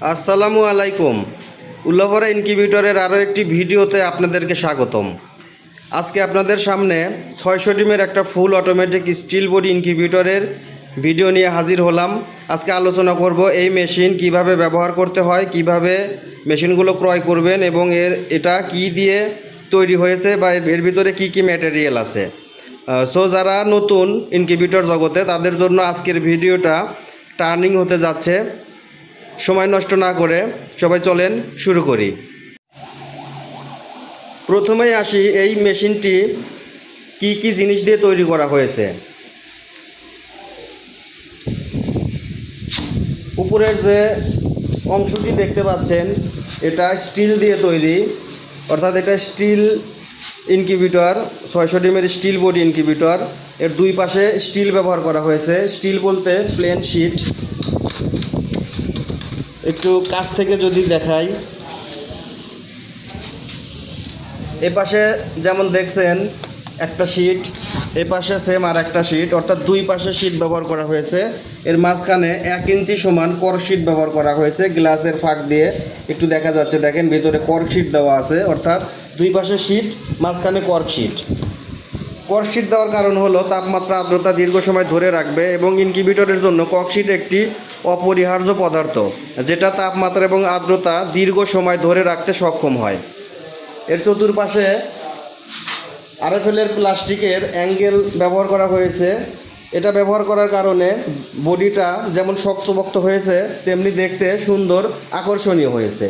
আসসালামু আলাইকুম। উল্লাভরা ইনকিউবেটরের আরও একটি ভিডিওতে আপনাদেরকে স্বাগতম। আজকে আপনাদের সামনে ছয়শো ডিমের একটা ফুল অটোমেটিক স্টিল বডি ইনকিউবেটরের ভিডিও নিয়ে হাজির হলাম। আজকে আলোচনা করব এই মেশিন কীভাবে ব্যবহার করতে হয়, কীভাবে মেশিনগুলো ক্রয় করবেন এবং এর এটা কি দিয়ে তৈরি হয়েছে বা এর- ভিতরে কি কি ম্যাটেরিয়াল আছে। সো যারা নতুন ইনকিউবেটর জগতে তাদের জন্য আজকের ভিডিওটা টার্নিং হতে যাচ্ছে। সময় নষ্ট না করে সবাই চলেন শুরু করি। প্রথমেই আসি এই মেশিনটি কি কি জিনিস দিয়ে তৈরি করা হয়েছে। উপরের যে অংশটি দেখতে পাচ্ছেন, এটা স্টিল দিয়ে তৈরি, অর্থাৎ এটা স্টিল ইনকিউবেটর, ছয়শো ডিমের স্টিল বডি ইনকিউবেটর। এর দুই পাশে স্টিল ব্যবহার করা হয়েছে। স্টিল বলতে প্লেন শিট। একটু কাছ থেকে যদি দেখাই। এ পাশে যেমন দেখছেন, একটা শিট এ পাশে সেম আর একটা শিট অর্থাৎ দুই পাশে শিট ব্যবহার করা হয়েছে। এর মাঝখানে এক ইঞ্চি সমান শিট ব্যবহার করা হয়েছে, গ্লাসের ফাঁক দিয়ে। একটু দেখা যাচ্ছে, দেখেন ভিতরে শিট দেওয়া আছে, অর্থাৎ দুই পাশে শিট মাঝখানে শিট কর্কশিট দেওয়ার কারণ হলো, তাপমাত্রা, আর্দ্রতা দীর্ঘ সময় ধরে রাখবে এবং ইনকিউবেটরের জন্য ককশিট একটি অপরিহার্য পদার্থ, যেটা তাপমাত্রা এবং আর্দ্রতা দীর্ঘ সময় ধরে রাখতে সক্ষম হয়। এর চতুর্পাশে আরএফএলের প্লাস্টিকের অ্যাঙ্গেল ব্যবহার করা হয়েছে। এটা ব্যবহার করার কারণে বডিটা যেমন শক্তপোক্ত হয়েছে, তেমনি দেখতে সুন্দর, আকর্ষণীয় হয়েছে।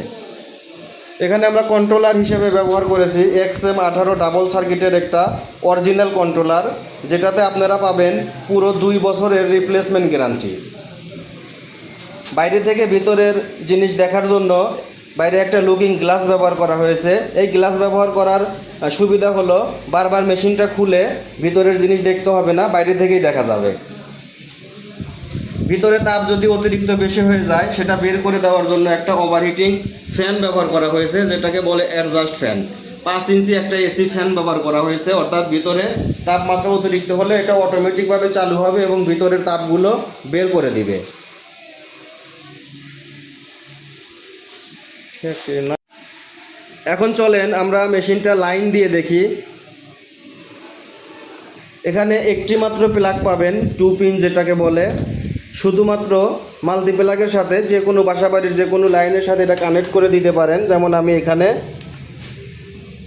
এখানে আমরা কন্ট্রোলার হিসেবে ব্যবহার করেছি এক্স এম আঠারো ডাবল সার্কিটের একটা অরিজিনাল কন্ট্রোলার, যেটাতে আপনারা পাবেন পুরো দুই বছরের রিপ্লেসমেন্ট গ্যারান্টি বাইরে থেকে ভিতরের জিনিস দেখার জন্য বাইরে একটা লুকিং গ্লাস ব্যবহার করা হয়েছে। এই গ্লাস ব্যবহার করার সুবিধা হলো বারবার মেশিনটা খুলে ভিতরের জিনিস দেখতে হবে না, বাইরে থেকেই দেখা যাবে। ভিতরে তাপ যদি অতিরিক্ত বেশি হয়ে যায়, সেটা বের করে দেওয়ার জন্য একটা ওভারহিটিং ফ্যান ব্যবহার করা হয়েছে, যেটাকে বলে অ্যাডজাস্ট ফ্যান পাঁচ ইঞ্চি একটা এসি ফ্যান ব্যবহার করা হয়েছে, অর্থাৎ ভিতরে তাপমাত্রা অতিরিক্ত হলে এটা অটোমেটিকভাবে চালু হবে এবং ভিতরের তাপগুলো বের করে দিবে। এখন চলেন আমরা মেশিনটা লাইন দিয়ে দেখি। এখানে একটি মাত্র প্লাগ পাবেন, টু পিন যেটাকে বলে। শুধুমাত্র মাল্টি প্লাগের সাথে যে কোনো বাসাবাড়ির যে কোনো লাইনের সাথে এটা কানেক্ট করে দিতে পারেন। যেমন আমি এখানে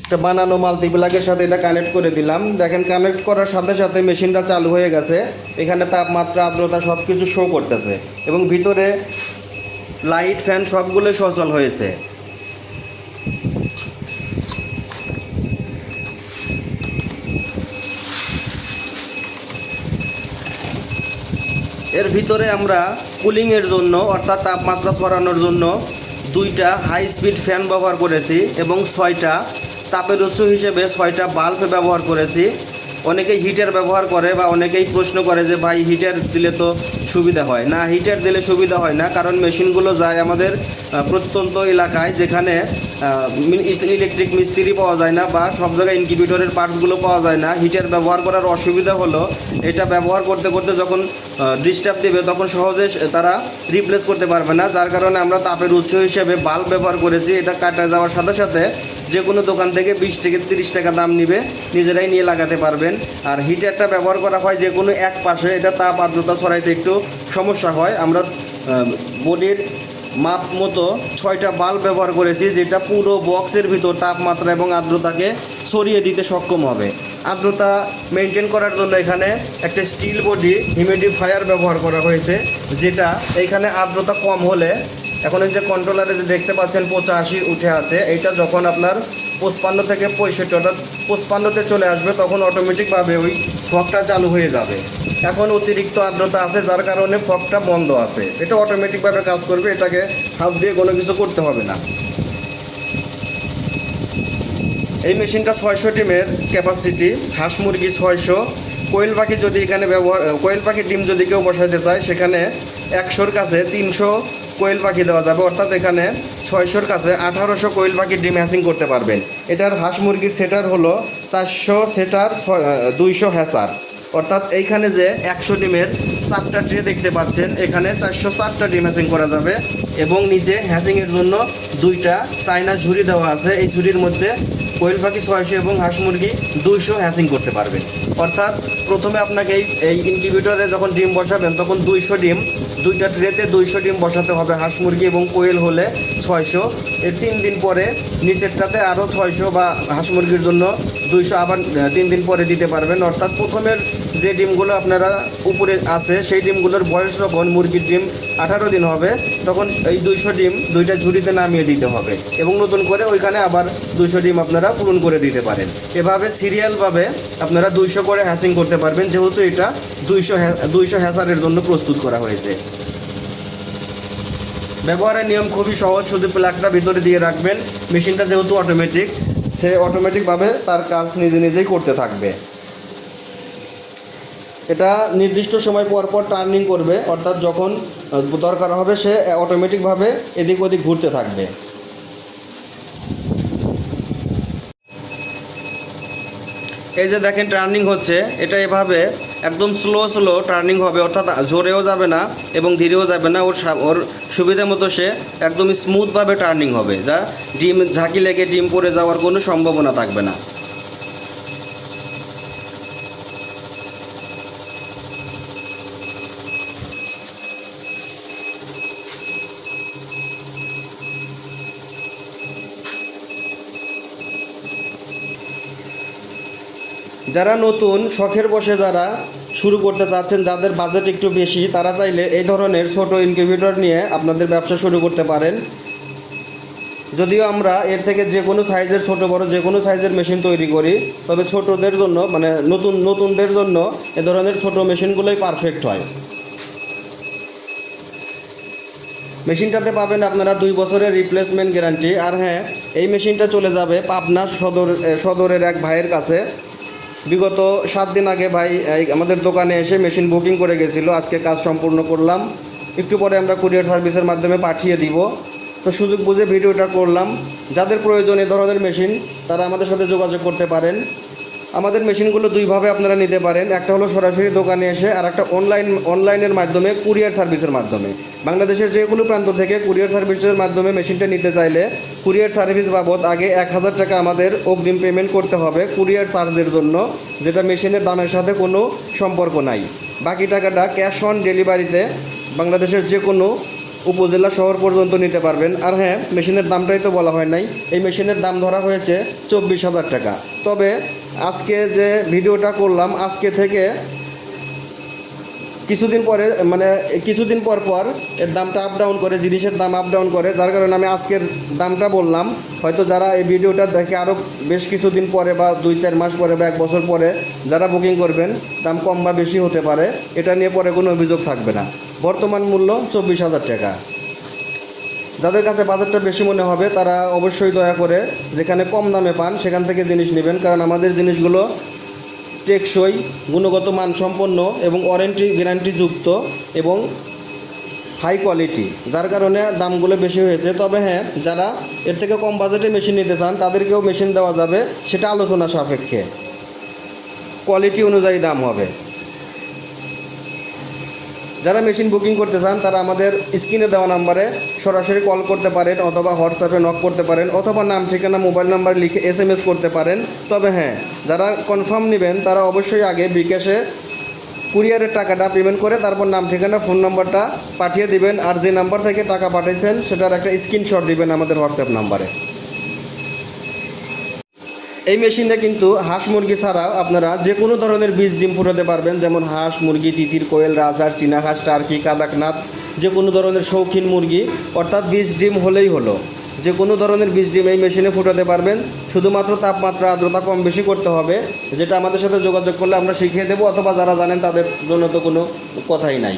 একটা বানানো মাল্টি প্লাগের সাথে এটা কানেক্ট করে দিলাম। দেখেন কানেক্ট করার সাথে সাথে মেশিনটা চালু হয়ে গেছে। এখানে তাপমাত্রা, আর্দ্রতা সব কিছু শো করতেছে এবং ভিতরে লাইট ফ্যান সবগুলোই সচল হয়েছে। এর ভিতরে আমরা কুলিংয়ের জন্য, অর্থাৎ তাপমাত্রা ছড়ানোর জন্য, দুইটা হাই স্পিড ফ্যান ব্যবহার করেছি এবং ছয়টা তাপের উৎস হিসেবে ছয়টা বাল্ব ব্যবহার করেছি। অনেকেই হিটার ব্যবহার করে বা অনেকেই প্রশ্ন করে যে, ভাই হিটার দিলে তো সুবিধা হয়? না হিটার দিলে সুবিধা হয় না, কারণ মেশিনগুলো যায় আমাদের প্রত্যন্ত এলাকায় যেখানে ইলেকট্রিক মিস্ত্রি পাওয়া যায় না বা সব জায়গায় ইনকিউবেটরের পার্টসগুলো পাওয়া যায় না। হিটার ব্যবহার করার অসুবিধা হলো, এটা ব্যবহার করতে করতে যখন ডিস্টার্ব দেবে, তখন সহজে তারা রিপ্লেস করতে পারবে না। যার কারণে আমরা তাপের উৎস হিসেবে বাল্ব ব্যবহার করেছি। এটা কাটা যাওয়ার সাথে সাথে যে কোনো দোকান থেকে বিশ থেকে তিরিশ টাকা দাম নিবে, নিজেরাই নিয়ে লাগাতে পারবেন। আর হিটারটা ব্যবহার করা হয় যে কোনো এক পাশে, এটা তাপ আর্দ্রতা ছড়াইতে একটু সমস্যা হয়। আমরা বডির মাপ মতো ছয়টা বাল্ব ব্যবহার করেছি, যেটা পুরো বক্সের ভিতর তাপমাত্রা এবং আর্দ্রতাকে সরিয়ে দিতে সক্ষম হবে। আর্দ্রতা মেনটেন করার জন্য এখানে একটা স্টিল বডি হিউমিডিফায়ার ব্যবহার করা হয়েছে, যেটা এখানে আর্দ্রতা কম হলে এখন এই যে কন্ট্রোলারে যে দেখতে পাচ্ছেন পঁচাশি উঠে আছে, এইটা যখন আপনার পঁচপান্ন থেকে পঁয়ষট্টি, অর্থাৎ পঁচপান্নতে চলে আসবে, তখন অটোমেটিকভাবে ওই ফকটা চালু হয়ে যাবে। এখন অতিরিক্ত আর্দ্রতা আছে, যার কারণে ফকটা বন্ধ আছে। এটা অটোমেটিকভাবে কাজ করবে, এটাকে হাত দিয়ে কোনো কিছু করতে হবে না। এই মেশিনটা ছয়শো টিমের ক্যাপাসিটি হাঁস মুরগি ছয়শো। কোয়েল পাখি যদি এখানে ব্যবহার, কোয়েল পাখির ডিম যদি কেউ বসাইতে চায়, সেখানে একশোর কাছে তিনশো কোয়েল পাখি দেওয়া যাবে। অর্থাৎ এখানে ছয়শোর কাছে আঠারোশো কোয়েল পাখির ডিম হ্যাচিং করতে পারবেন। এটার হাঁস মুরগির সেটার হলো চারশো সেটার দুইশো হ্যাচার। অর্থাৎ এইখানে যে একশো ডিমের চারটা ট্রে দেখতে পাচ্ছেন, এখানে চারশো চারটা ডিম হ্যাচিং করা যাবে এবং নিচে হ্যাচিংয়ের জন্য দুইটা চায়না ঝুড়ি দেওয়া আছে। এই ঝুড়ির মধ্যে কোয়েল পাখি ছয়শো এবং হাঁস মুরগি দুইশো হ্যাচিং করতে পারবেন। অর্থাৎ প্রথমে আপনাকে এই এই ইনকিউবেটরে যখন ডিম বসাবেন, তখন দুইশো ডিম, দুইটা ট্রেতে দুইশো ডিম বসাতে হবে হাঁস মুরগি এবং কোয়েল হলে ছয়শো। এর তিন দিন পরে নিচেরটাতে আরও ছয়শো বা হাঁস মুরগির জন্য দুইশো আবার তিন দিন পরে দিতে পারবেন। অর্থাৎ প্রথমের যে ডিমগুলো আপনারা উপরে আছে, সেই ডিমগুলোর বয়স যখন মুরগির ডিম আঠারো দিন হবে, তখন এই দুইশো ডিম দুইটা ঝুড়িতে নামিয়ে দিতে হবে এবং নতুন করে ওইখানে আবার দুইশো ডিম আপনারা পূরণ করে দিতে পারেন। এভাবে সিরিয়ালভাবে আপনারা দুইশো করে হ্যাচিং করতে পারবেন, যেহেতু এটা দুইশো দুইশো হ্যাচারের জন্য প্রস্তুত করা হয়েছে। ব্যবহারের নিয়ম খুবই সহজ, শুধু প্লাগটা ভিতরে দিয়ে রাখবেন, মেশিনটা যেহেতু অটোমেটিক সে অটোমেটিকভাবে তার কাজ নিজে নিজেই করতে থাকবে। এটা নির্দিষ্ট সময় পর পর টার্নিং করবে, অর্থাৎ যখন দরকার হবে সে অটোমেটিকভাবে এদিক ওদিক ঘুরতে থাকবে। এই যে দেখেন টার্নিং হচ্ছে, এটা এভাবে একদম স্লো স্লো টার্নিং হবে, অর্থাৎ জোরেও যাবে না এবং ধীরেও যাবে না। ওর ওর সুবিধা মতো সে একদম স্মুথভাবে টার্নিং হবে। যা ডিম ঝাঁকি লেগে ডিম পড়ে যাওয়ার কোনো সম্ভাবনা থাকবে না। যারা নতুন, শখের বসে যারা শুরু করতে চাচ্ছেন, যাদের বাজেট একটু বেশি, তারা চাইলে এই ধরনের ছোট ইনকিউবেটর নিয়ে আপনাদের ব্যবসা শুরু করতে পারেন। যদিও আমরা এর থেকে যে কোনো সাইজের ছোট, বড় যে কোনো সাইজের মেশিন তৈরি করি, তবে ছোটদের জন্য মানে নতুন, নতুনদের জন্য এ ধরনের ছোট মেশিনগুলোই পারফেক্ট হয়। মেশিনটাতে পাবেন আপনারা দুই বছরের রিপ্লেসমেন্ট গ্যারান্টি আর হ্যাঁ এই মেশিনটা চলে যাবে পাবনা সদর সদরের এক ভাইয়ের কাছে। বিগত সাত দিন আগে ভাই আমাদের দোকানে এসে মেশিন বুকিং করে গেছিল। আজকে কাজ সম্পূর্ণ করলাম। একটু পরে আমরা কুরিয়ার সার্ভিসের মাধ্যমে পাঠিয়ে দিব। তো সুযোগ বুঝে ভিডিওটা করলাম। যাদের প্রয়োজন এ ধরনের মেশিন তারা আমাদের সাথে যোগাযোগ করতে পারেন। আমাদের মেশিনগুলো দুইভাবে আপনারা নিতে পারেন। একটা হলো সরাসরি দোকানে এসে, আর একটা অনলাইন অনলাইনের মাধ্যমে কুরিয়ার সার্ভিসের মাধ্যমে। বাংলাদেশের যে কোনো প্রান্ত থেকে কুরিয়ার সার্ভিসের মাধ্যমে মেশিনটা নিতে চাইলে কুরিয়ার সার্ভিস বাবদ আগে এক হাজার টাকা আমাদের অগ্রিম পেমেন্ট করতে হবে কুরিয়ার চার্জের জন্য, যেটা মেশিনের দামের সাথে কোনো সম্পর্ক নাই। বাকি টাকাটা ক্যাশ অন ডেলিভারিতে বাংলাদেশের যে কোনো উপজেলা, শহর পর্যন্ত নিতে পারবেন। আর হ্যাঁ মেশিনের দামটাই তো বলা হয় নাই। এই মেশিনের দাম ধরা হয়েছে চব্বিশ হাজার টাকা। তবে আজকে যে ভিডিওটা করলাম, আজকে থেকে কিছুদিন পরে মানে কিছুদিন পর পর এর দামটা আপ ডাউন করে, জিনিসের দাম আপ ডাউন করে, যার কারণে আমি আজকের দামটা বললাম। হয়তো যারা এই ভিডিওটা দেখে আরও বেশ কিছুদিন পরে বা দুই, চার মাস পরে বা এক বছর পরে যারা বুকিং করবেন, দাম কম বা বেশি হতে পারে, এটা নিয়ে পরে কোনো অভিযোগ থাকবে না। বর্তমান মূল্য চব্বিশ হাজার টাকা। যাদের কাছে বাজারটা বেশি মনে হবে, তারা অবশ্যই দয়া করে যেখানে কম দামে পান সেখান থেকে জিনিস নেবেন। কারণ আমাদের জিনিসগুলো টেকসই, গুণগত মানসম্পন্ন এবং ওয়ারেন্টি গ্যারান্টিযুক্ত এবং হাই কোয়ালিটি। যার কারণে দামগুলো বেশি হয়েছে। তবে হ্যাঁ যারা এর থেকে কম বাজেটে মেশিন নিতে চান, তাদেরকেও মেশিন দেওয়া যাবে, সেটা আলোচনা সাপেক্ষে। কোয়ালিটি অনুযায়ী দাম হবে। যারা মেশিন বুকিং করতে চান, তারা আমাদের স্ক্রিনে দেওয়া নাম্বারে সরাসরি কল করতে পারেন অথবা হোয়াটসঅ্যাপে নক করতে পারেন অথবা নাম, ঠিকানা মোবাইল নাম্বার লিখে এস এম এস করতে পারেন। তবে হ্যাঁ যারা কনফার্ম নেবেন, তারা অবশ্যই আগে বিকাশে কুরিয়ারের টাকাটা পেমেন্ট করে তারপর নাম, ঠিকানা ফোন নাম্বারটা পাঠিয়ে দিবেন। আর যে নাম্বার থেকে টাকা পাঠিয়েছেন সেটার একটা স্ক্রিনশট দিবেন আমাদের হোয়াটসঅ্যাপ নাম্বারে এই মেশিনে কিন্তু হাঁস মুরগি ছাড়াও আপনারা যে কোনো ধরনের বীজ ডিম ফুটাতে পারবেন, যেমন হাঁস মুরগি, তিতির, কোয়েল রাজহাঁস চীনা হাঁস, টার্কি, কাদাকনাথ, যে কোনো ধরনের শৌখিন মুরগি, অর্থাৎ বীজ ডিম হলেই হলো। যে কোনো ধরনের বীজ ডিম এই মেশিনে ফুটাতে পারবেন, শুধুমাত্র তাপমাত্রা, আর্দ্রতা কম বেশি করতে হবে, যেটা আমাদের সাথে যোগাযোগ করলে আমরা শিখিয়ে দেবো, অথবা যারা জানেন তাদের জন্য তো কোনো কথাই নাই।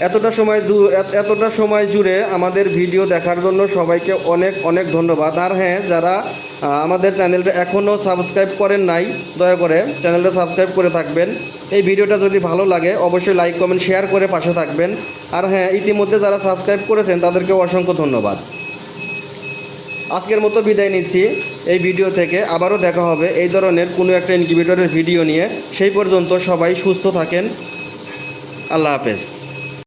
এতটা সময় এতটা সময় জুড়ে আমাদের ভিডিও দেখার জন্য সবাইকে অনেক অনেক ধন্যবাদ। আর হ্যাঁ যারা আমাদের চ্যানেলটা এখনও সাবস্ক্রাইব করেন নাই, দয়া করে চ্যানেলটা সাবস্ক্রাইব করে থাকবেন। এই ভিডিওটা যদি ভালো লাগে, অবশ্যই লাইক, কমেন্ট, শেয়ার করে পাশে থাকবেন। আর হ্যাঁ ইতিমধ্যে যারা সাবস্ক্রাইব করেছেন, তাদেরকে অসংখ্য ধন্যবাদ। আজকের মতো বিদায় নিচ্ছি এই ভিডিও থেকে। আবারও দেখা হবে এই ধরনের কোনো একটা ইনকিউবেটরের ভিডিও নিয়ে। সেই পর্যন্ত সবাই সুস্থ থাকেন। আল্লাহ হাফেজ।